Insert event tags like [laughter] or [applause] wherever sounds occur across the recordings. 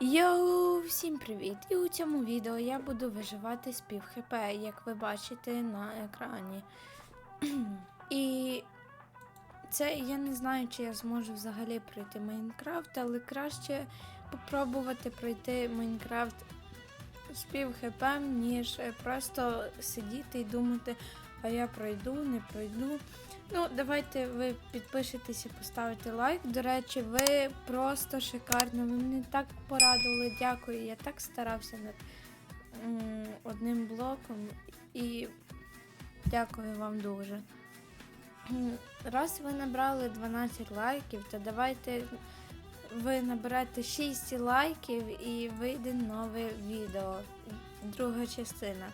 Йоу, всім привіт! І у цьому відео я буду виживати з пів хп, як ви бачите на екрані. [clears throat] І це я не знаю, чи я зможу взагалі пройти Майнкрафт, але краще попробувати пройти Майнкрафт з пів хп, ніж просто сидіти і думати, а я пройду, не пройду. Ну, давайте ви підпишетесь і поставите лайк. До речі, ви просто шикарно. Ви мене так порадили. Дякую. Я так старався над одним блоком. І дякую вам дуже. Раз ви набрали 12 лайків, то давайте ви наберете 6 лайків і вийде нове відео. Друга частина.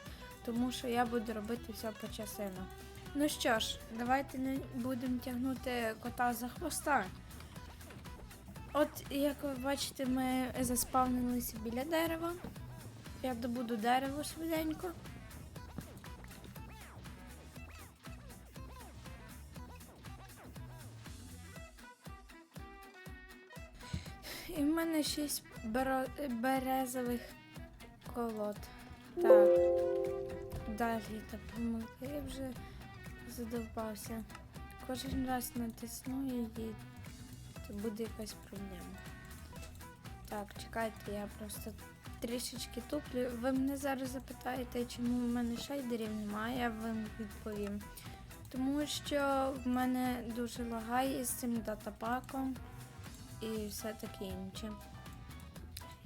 Тому що я буду робити все по частинах. Ну що ж, давайте не будемо тягнути кота за хвоста. От, як ви бачите, ми заспавнилися біля дерева. Я добуду дерево швиденько. І в мене шість беро- березових колод. Так. Далі допомогти. Я вже задовбався. Кожен раз натисну її, то буде якась проблема. Так, чекайте, я просто трішечки туплю. Ви мене зараз запитаєте, чому в мене шейдерів немає, я вам відповім. Тому що в мене дуже лагає з цим датапаком і все таке інше.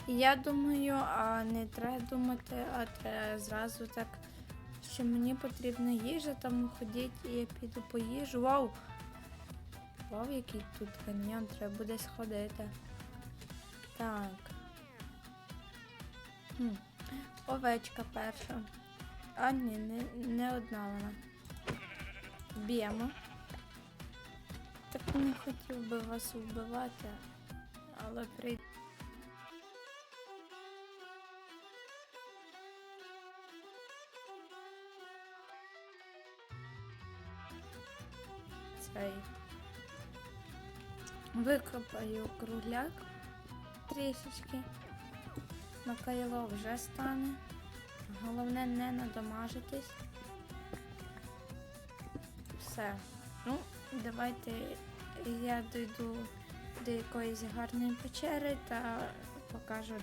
І я думаю, а не треба думати, а треба зразу так що мені потрібна їжа, тому ходіть і я піду по їжу. Вау! Вау, який тут каньйон, треба буде сходити. Так. Хм. Овечка перша. А ні, не, не одна вона. Б'ємо. Так не хотів би вас вбивати, але прийде. Цей. Викопаю кругляк трішечки. На кайло вже стане. Головне не надамажитись. Все. Ну, давайте я дойду до якоїсь гарної печери та покажу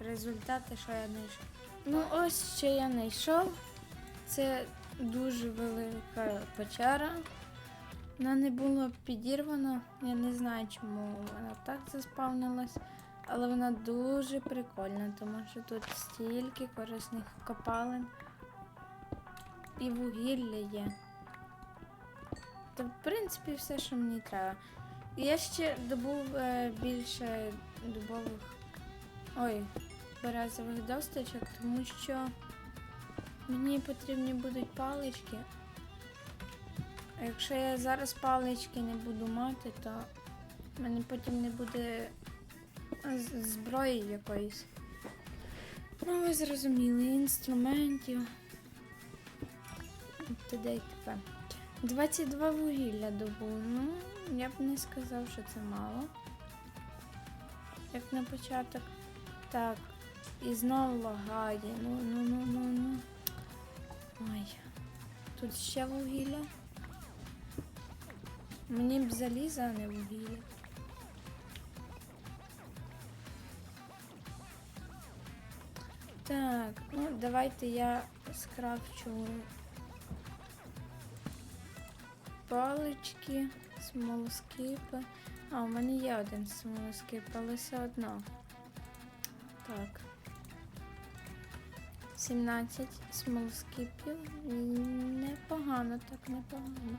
результати, що я знайшов. Ну, ось що я знайшов. Це дуже велика печера. Вона не була підірвана. Я не знаю, чому вона так заспавнилась. Але вона дуже прикольна, тому що тут стільки корисних копалин і вугілля є. То, в принципі, все, що мені треба. Я ще добув е, більше дубових. Ой, березових досточок, тому що мені потрібні будуть палички. А якщо я зараз палички не буду мати, то в мене потім не буде зброї якоїсь. Ну, ви зрозуміли, інструментів. Туди і таке. 22 вугілля добув. Ну, я б не сказав, що це мало. Як на початок. Так. І знову лагає. Ну, ну, ну, ну, ну. Ой. Тут ще вугілля. Мені б заліза, не вугілля. Так, ну давайте я скрафчу палички, смолоскипи. А, у мене є один смолоскип, але все одно. Так. 17 смолоскипів. Непогано, так непогано.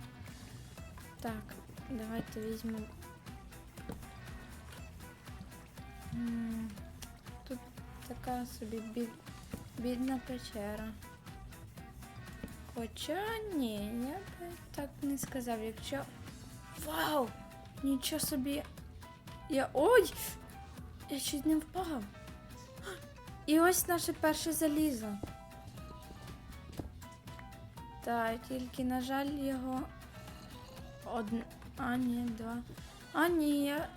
Так, давайте візьмемо. Тут така собі бід... бідна печера. Хоча ні, я би так не сказав, якщо. Вау! Нічого собі. Я. Ой! Я чуть не впав. І ось наше перше залізо. Так, тільки, на жаль, його Одне. А, ні, два. А, ні, я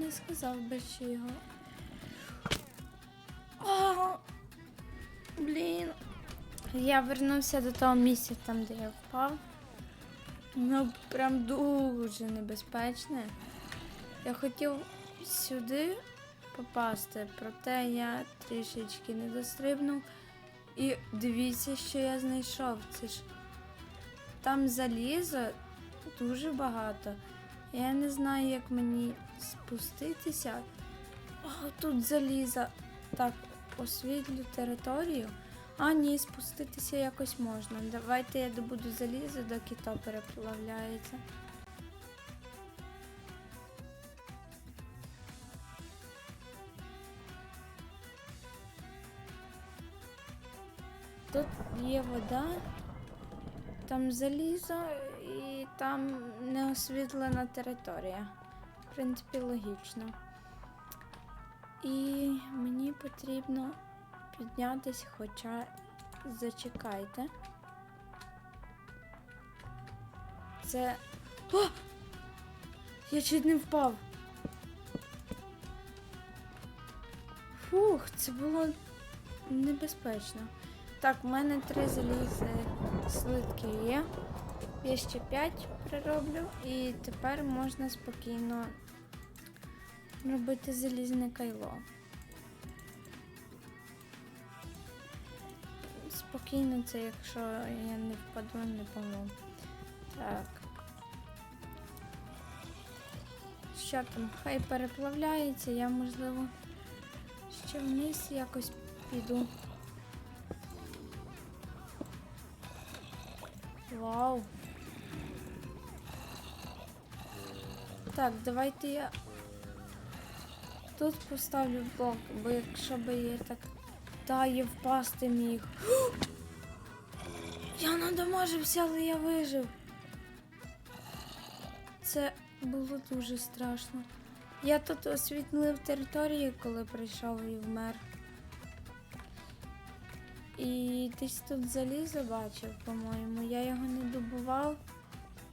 не сказав би, що його. А, блін. Я вернувся до того місця, там, де я впав. Воно прям дуже небезпечне. Я хотів сюди попасти, проте я трішечки не дострибнув. І дивіться, що я знайшов. Це ж там заліза дуже багато. Я не знаю, як мені спуститися. О, тут заліза. Так, освітлю територію. А, ні, спуститися якось можна. Давайте я добуду залізо, доки то переплавляється. Тут є вода, там залізо і там неосвітлена територія. В принципі, логічно. І мені потрібно піднятися, хоча зачекайте. Це. О! Я чуть не впав. Фух, це було небезпечно. Так, в мене три залізи слитки є. Я ще п'ять прироблю, і тепер можна спокійно робити залізне кайло. Спокійно це, якщо я не впаду, не помру. Так. Що там? Хай переплавляється, я можливо ще вниз якось піду. Вау. Так, давайте я тут поставлю блок, бо якщо би я так та я впасти міг. [gasps] Я надамажився, але я вижив. Це було дуже страшно. Я тут освітлив територію, коли прийшов і вмер. І десь тут залізо бачив, по-моєму. Я його не добував,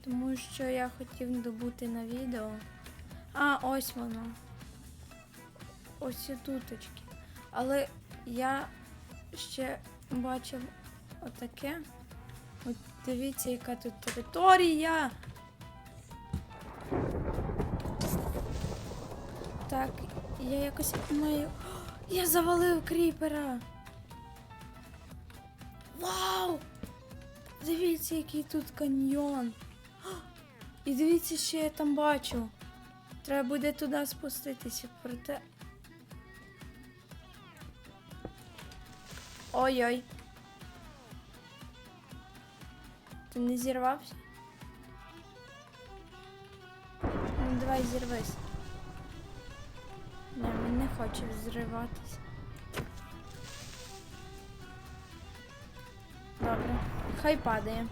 тому що я хотів добути на відео. А, ось воно. Ось і туточки. Але я ще бачив отаке. От дивіться, яка тут територія. Так, я якось маю. О, Я завалив кріпера. Вау! Дивіться, який тут каньйон. І дивіться, що я там бачу. Треба буде туди спуститися, проте. Ой-ой. Ти не зірвався? Ну давай зірвись. Не, він не хоче зриватися. Добре, хай падає.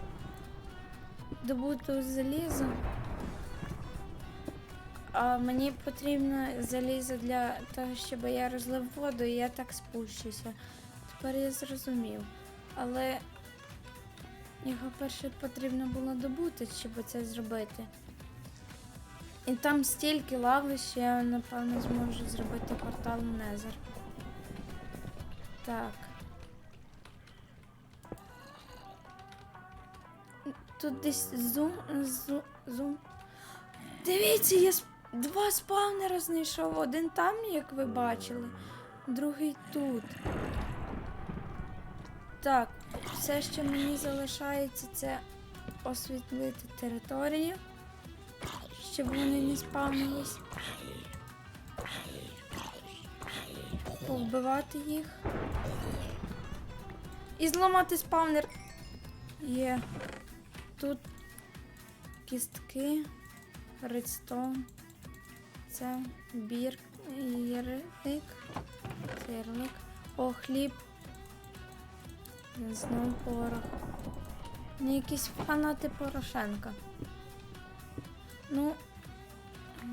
Добуду залізо. А мені потрібно залізо для того, щоб я розлив воду і я так спущуся. Тепер я зрозумів. Але його перше потрібно було добути, щоб це зробити. І там стільки лави, що я, напевно, зможу зробити портал Незер. Так. Тут десь зум, зум, зум. Дивіться, я сп- два спавнера знайшов. Один там, як ви бачили, другий тут. Так, все, що мені залишається, це освітлити територію, щоб вони не спавнились. Повбивати їх. І зламати спавнер. Є. Тут кістки, редстон. Це бір, ярлик, це. О, хліб. Знову порох. Ну, якісь фанати Порошенка. Ну,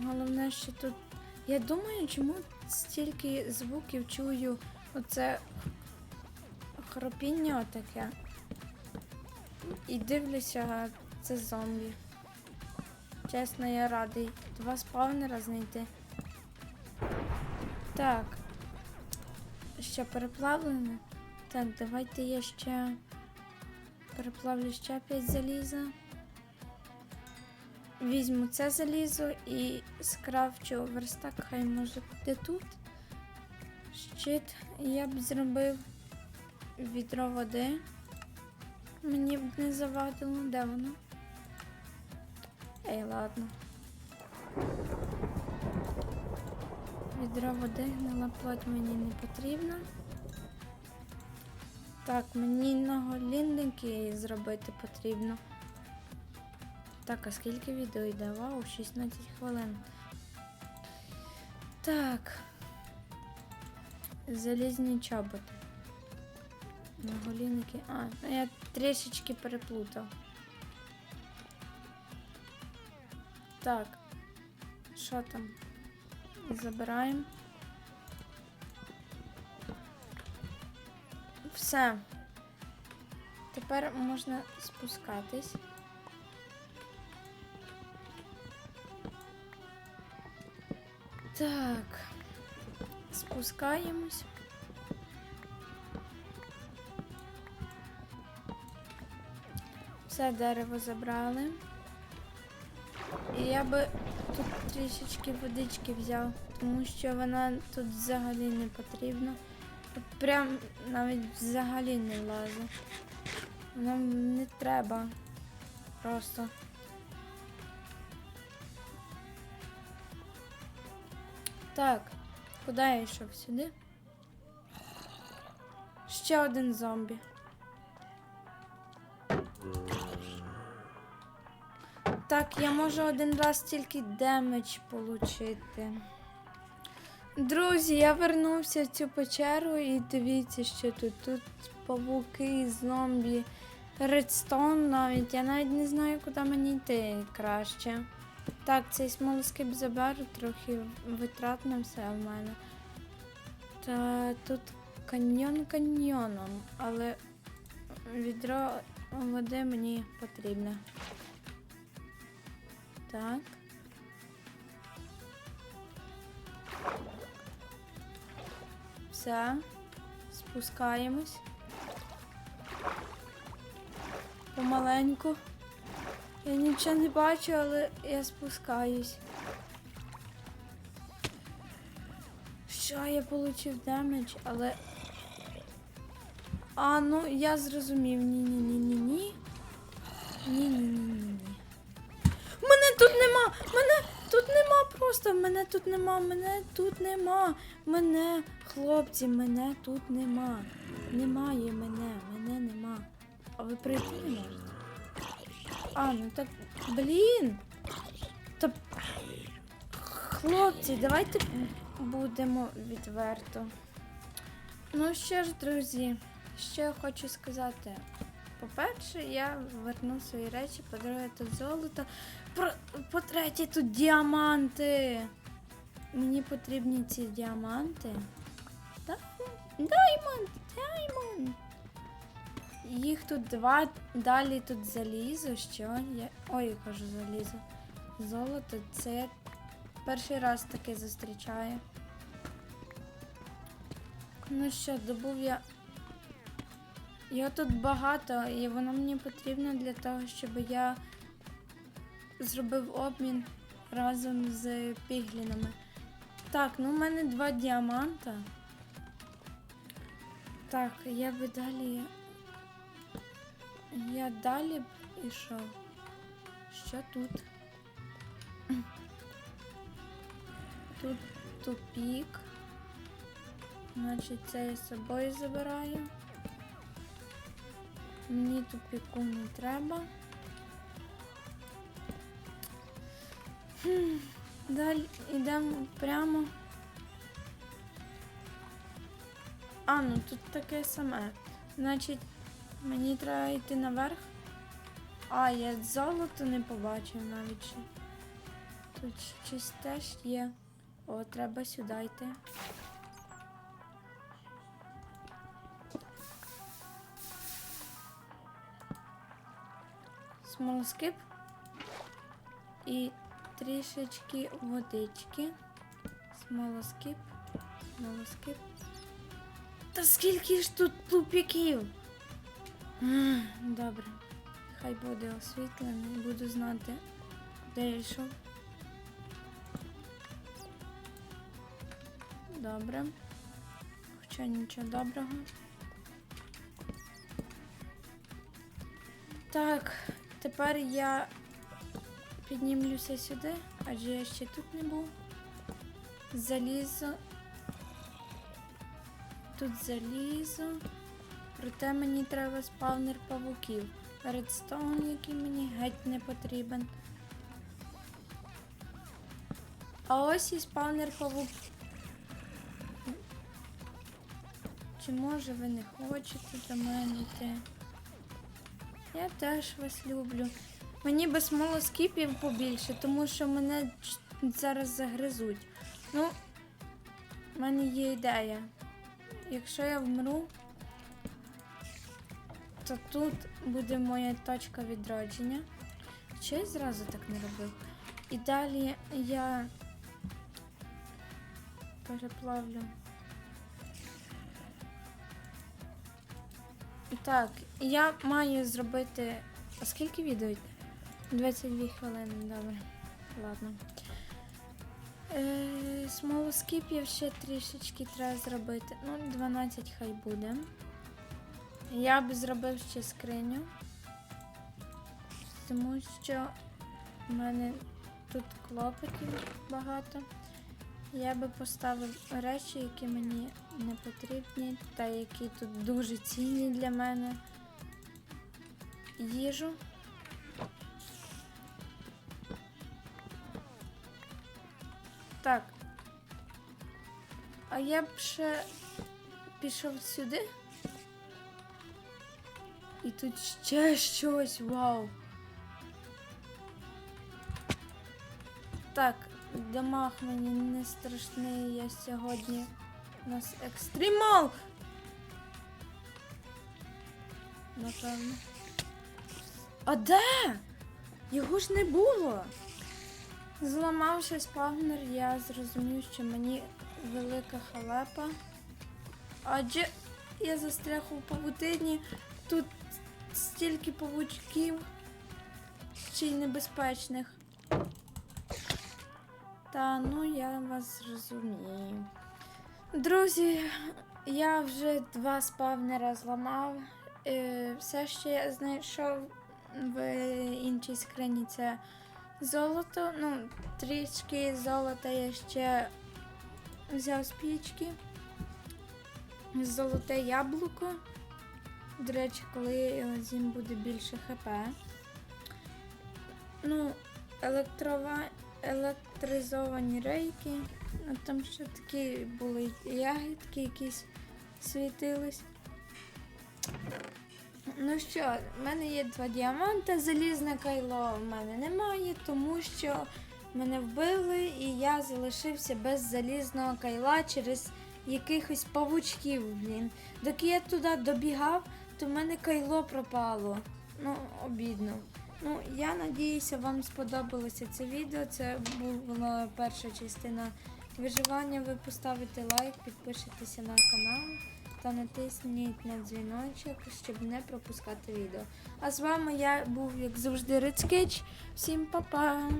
головне, що тут. Я думаю, чому стільки звуків чую оце хропіння отаке. І дивлюся, це зомбі. Чесно, я радий два спавнера знайти. Так. ще переплавлене. Так, давайте я ще переплавлю ще 5 заліза. Візьму це залізо і скрафчу верстак, хай може буде тут. Щит я б зробив відро води. Мені б не завадило, де воно? Ей, ладно. Відро води, гнила плоть мені не потрібно. Так, мені наголінники зробити потрібно. Так, а скільки відео йде? Вау, 16 хвилин. Так. Залізні чоботи. Наголінники. А, ну я трішечки переплутав. Так. Що там? Забираємо. Все. Тепер можна спускатись. Так. Спускаємось. Все дерево забрали. І я би тут трішечки водички взяв, тому що вона тут взагалі не потрібна. От Прям навіть взагалі не влазить. Нам не треба. Просто. Так, куди я йшов сюди? Ще один зомбі. Так, я можу один раз тільки демедж получити. Друзі, я вернувся в цю печеру і дивіться, що тут. Тут павуки, зомбі, редстон навіть. Я навіть не знаю, куди мені йти краще. Так, цей смолоскип заберу, трохи витратно все в мене. Та тут каньйон каньйоном, але відро води мені потрібне. Так. Все. Спускаємось. Помаленьку. Я нічого не бачу, але я спускаюсь. Що я получив демедж, але. А, ну я зрозумів. Ні-ні-ні-ні-ні. Ні-ні-ні-ні-ні. Просто! Мене тут нема! Мене тут нема! Мене, хлопці, мене тут нема. Немає мене, мене нема. А ви прийти не можете? А, ну так. Блін! Та... Хлопці, давайте будемо відверто. Ну що ж, друзі, що я хочу сказати. По-перше, я верну свої речі, по-друге, тут золото. По-третє, тут діаманти. Мені потрібні ці діаманти. Да? Даймонд, даймонд. Їх тут два, далі тут залізо, що я. Ой, я кажу залізо. Золото це перший раз таке зустрічаю. Ну що, добув я. Його тут багато, і воно мені потрібно для того, щоб я зробив обмін разом з піглінами. Так, ну в мене два діаманта. Так, я би далі. Я далі б ішов. Що тут? Тут тупік. Значить, це я з собою забираю. Мені тупіку не треба. Далі йдемо прямо. А, ну тут таке саме. Значить, мені треба йти наверх. А, я золото не побачив навіть ще. Тут щось теж є. О, треба сюди йти. Смолоскип і трішечки водички. Смолоскип, смолоскип. Та скільки ж тут тупіків? Добре. Хай буде освітлений, буду знати, де. Добре. Хоча нічого доброго. Так, тепер я піднімлюся сюди, адже я ще тут не був. Залізо. Тут залізо. Проте мені треба спавнер павуків. Редстоун, який мені геть не потрібен. А ось і спавнер павуків. Чи може ви не хочете до мене йти? Я теж вас люблю. Мені би смолоскипів побільше, тому що мене зараз загризуть. Ну, в мене є ідея. Якщо я вмру, то тут буде моя точка відродження. Чи я зразу так не робив? І далі я переплавлю. Так, я маю зробити. А скільки відео? йде? 22 хвилини, добре. Ладно. Е, смолоскипів ще трішечки треба зробити. Ну, 12 хай буде. Я б зробив ще скриню. Тому що в мене тут клопотів багато. Я би поставив речі, які мені не потрібні, та які тут дуже цінні для мене. Їжу. Так. А я б ще пішов сюди. І тут ще щось, вау. Так, дамаг мені не страшний, я сьогодні у нас екстремал. Напевно. А де? Його ж не було. Зламавши спавнер, я зрозумів, що мені велика халепа. Адже я застряг у павутині. Тут стільки павучків, ще й небезпечних. Та ну я вас зрозумію. Друзі, я вже два спавнера зламав. Е, все, що я знайшов в іншій скрині, це золото. Ну, трішки золота я ще взяв з пічки. Золоте яблуко. До речі, коли з'їм буде більше ХП. Ну, електрова... електризовані рейки. Ну, там ще такі були ягідки якісь світились. Ну що, в мене є два діаманти, залізне кайло в мене немає, тому що мене вбили і я залишився без залізного кайла через якихось павучків, блін. Доки я туди добігав, то в мене кайло пропало. Ну, обідно. Ну, я надіюся, вам сподобалося це відео. Це була перша частина виживання. Ви поставите лайк, підпишитеся на канал та натисніть на дзвіночок, щоб не пропускати відео. А з вами я був, як завжди, Рицкич. Всім па-па!